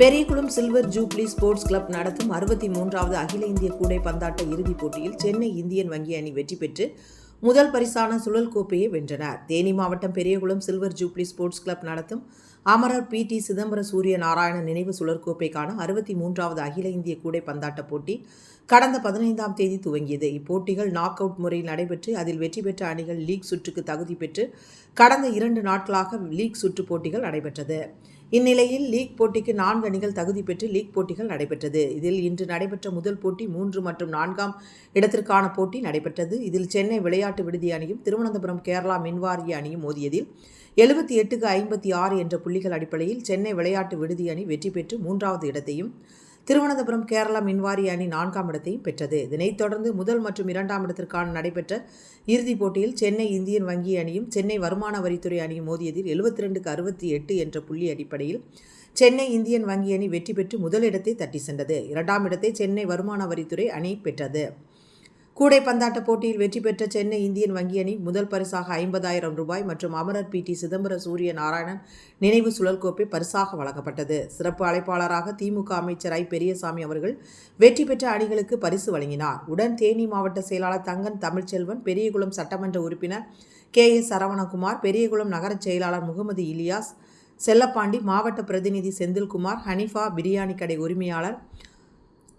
Periyakulam silver jubilee sports club நடத்தும் அறுபத்தி மூன்றாவது அகில இந்திய கூடை பந்தாட்ட இறுதிப் போட்டியில் சென்னை இந்தியன் வங்கி அணி வெற்றி பெற்று முதல் பரிசான சுழல் கோப்பையை வென்றனர். தேனி மாவட்டம் Periyakulam silver jubilee sports club நடத்தும் அமரர் பி. டி. சிதம்பர சூரிய நாராயணன் நினைவு சுழற்கோப்பைக்கான அறுபத்தி மூன்றாவது அகில இந்திய கூடை பந்தாட்ட போட்டி கடந்த பதினைந்தாம் தேதி துவங்கியது. இப்போட்டிகள் நாக் அவுட் முறையில் நடைபெற்று அதில் வெற்றி பெற்ற அணிகள் லீக் சுற்றுக்கு தகுதி பெற்று கடந்த இரண்டு நாட்களாக லீக் சுற்று போட்டிகள் நடைபெற்றது. இந்நிலையில் லீக் போட்டிக்கு நான்கு அணிகள் தகுதி பெற்று லீக் போட்டிகள் நடைபெற்றது. இதில் இன்று நடைபெற்ற முதல் போட்டி மூன்று மற்றும் நான்காம் இடத்திற்கான போட்டி நடைபெற்றது. இதில் சென்னை விளையாட்டு விடுதி அணியும் திருவனந்தபுரம் கேரளா மின்வாரிய அணியும் மோதியதில் எழுபத்தி எட்டுக்கு ஐம்பத்தி ஆறு என்ற புள்ளிகள் அடிப்படையில் சென்னை விளையாட்டு விடுதி அணி வெற்றி பெற்று மூன்றாவது இடத்தையும் திருவனந்தபுரம் கேரளா மின்வாரிய அணி நான்காம் இடத்தையும் பெற்றது. இதனைத் தொடர்ந்து முதல் மற்றும் இரண்டாம் இடத்திற்கான நடைபெற்ற இறுதிப் போட்டியில் சென்னை இந்தியன் வங்கி அணியும் சென்னை வருமான வரித்துறை அணியும் மோதியதில் எழுபத்தி ரெண்டுக்கு அறுபத்தி எட்டு என்ற புள்ளி அடிப்படையில் சென்னை இந்தியன் வங்கி அணி வெற்றி பெற்று முதலிடத்தை தட்டி சென்றது. இரண்டாம் இடத்தை சென்னை வருமான வரித்துறை அணி பெற்றது. கூடைப்பந்தாட்ட போட்டியில் வெற்றி பெற்ற சென்னை இந்தியன் வங்கி அணி முதல் பரிசாக ஐம்பதாயிரம் ரூபாய் மற்றும் அமரர் பி. டி. சிதம்பர சூரிய நாராயணன் நினைவு சுழல் கோப்பை பரிசாக வழங்கப்பட்டது. சிறப்பு அழைப்பாளராக திமுக அமைச்சர் ஐ பெரியசாமி அவர்கள் வெற்றி பெற்ற அணிகளுக்கு பரிசு வழங்கினார். உடன் தேனி மாவட்ட செயலாளர் தங்கன் தமிழ்ச்செல்வன் பெரியகுளம் சட்டமன்ற உறுப்பினர் கே. எஸ் சரவணகுமார் பெரியகுளம் நகரச் செயலாளர் முகமது இலியாஸ் செல்லப்பாண்டி மாவட்ட பிரதிநிதி செந்தில்குமார் ஹனிஃபா பிரியாணி கடை உரிமையாளர்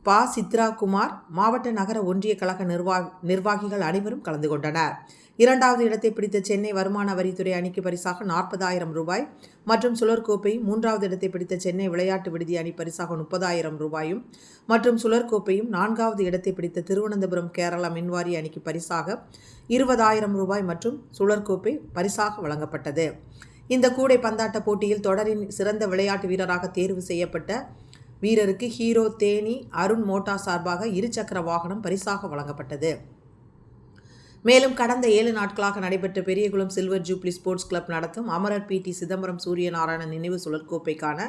பா. சித்ரா குமார் மாவட்ட நகர ஒன்றிய கழக நிர்வாக நிர்வாகிகள் அனைவரும் கலந்து கொண்டனர். இரண்டாவது இடத்தை பிடித்த சென்னை வருமான வரித்துறை அணிக்கு பரிசாக நாற்பதாயிரம் ரூபாய் மற்றும் சுழற்கோப்பையும் மூன்றாவது இடத்தை பிடித்த சென்னை விளையாட்டு விடுதி அணி பரிசாக முப்பதாயிரம் ரூபாயும் மற்றும் சுழற்கோப்பையும் நான்காவது இடத்தை பிடித்த திருவனந்தபுரம் கேரளா மின்வாரி அணிக்கு பரிசாக இருபதாயிரம் ரூபாய் மற்றும் சுழற்கோப்பை பரிசாக வழங்கப்பட்டது. இந்த கூடை பந்தாட்ட போட்டியில் தொடரின் சிறந்த விளையாட்டு வீரராக தேர்வு செய்யப்பட்ட வீரருக்கு ஹீரோ தேனி அருண் மோட்டா சார்பாக இருசக்கர வாகனம் பரிசாக வழங்கப்பட்டது. மேலும் கடந்த ஏழு நாட்களாக நடைபெற்ற Periyakulam silver jubilee sports club நடத்தும் அமரர் பி டி சிதம்பரம் சூரியநாராயணன் நினைவு சுழற்கோப்பைக்கான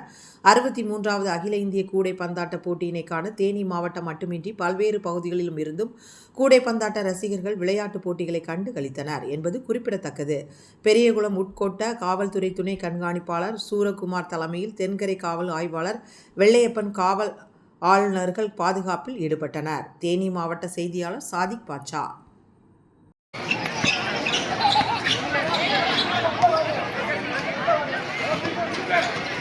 அறுபத்தி மூன்றாவது அகில இந்திய கூடை பந்தாட்ட போட்டியினைக்கான தேனி மாவட்டம் மட்டுமின்றி பல்வேறு பகுதிகளிலும் இருந்தும் கூடை பந்தாட்ட ரசிகர்கள் விளையாட்டுப் போட்டிகளை கண்டு களித்தனர் என்பது குறிப்பிடத்தக்கது. பெரியகுளம் உட்கோட்ட காவல்துறை துணை கண்காணிப்பாளர் சூரகுமார் தலைமையில் தென்கரை காவல் ஆய்வாளர் வெள்ளையப்பன் காவல் ஆளுநர்கள் பாதுகாப்பில் ஈடுபட்டனர். தேனி மாவட்ட செய்தியாளர் சாதிக் பாட்சா அமரர்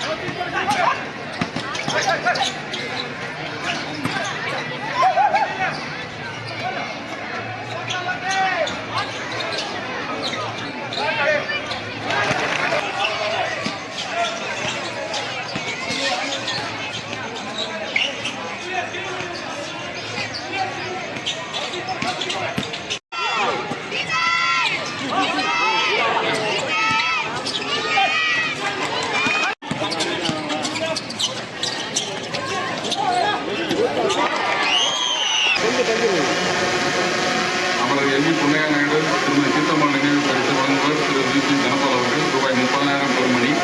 எம் வி பொன்னையா நாயுடு திருமதி சீத்தம்மாள் நினைவு பரிசு வழங்குவர் திரு வி பி தனபால் அவர்கள். ரூபாய் முப்பதாயிரம் அப்படியே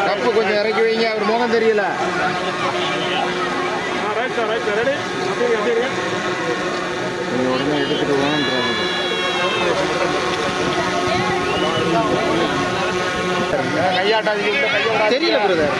கப்பு கொஞ்சம் இறக்கி வைங்க அவர் முகம் தெரியல. ஆ ரைட் சார் கையாட்டாதீங்க கையோட தெரியல பிரதர்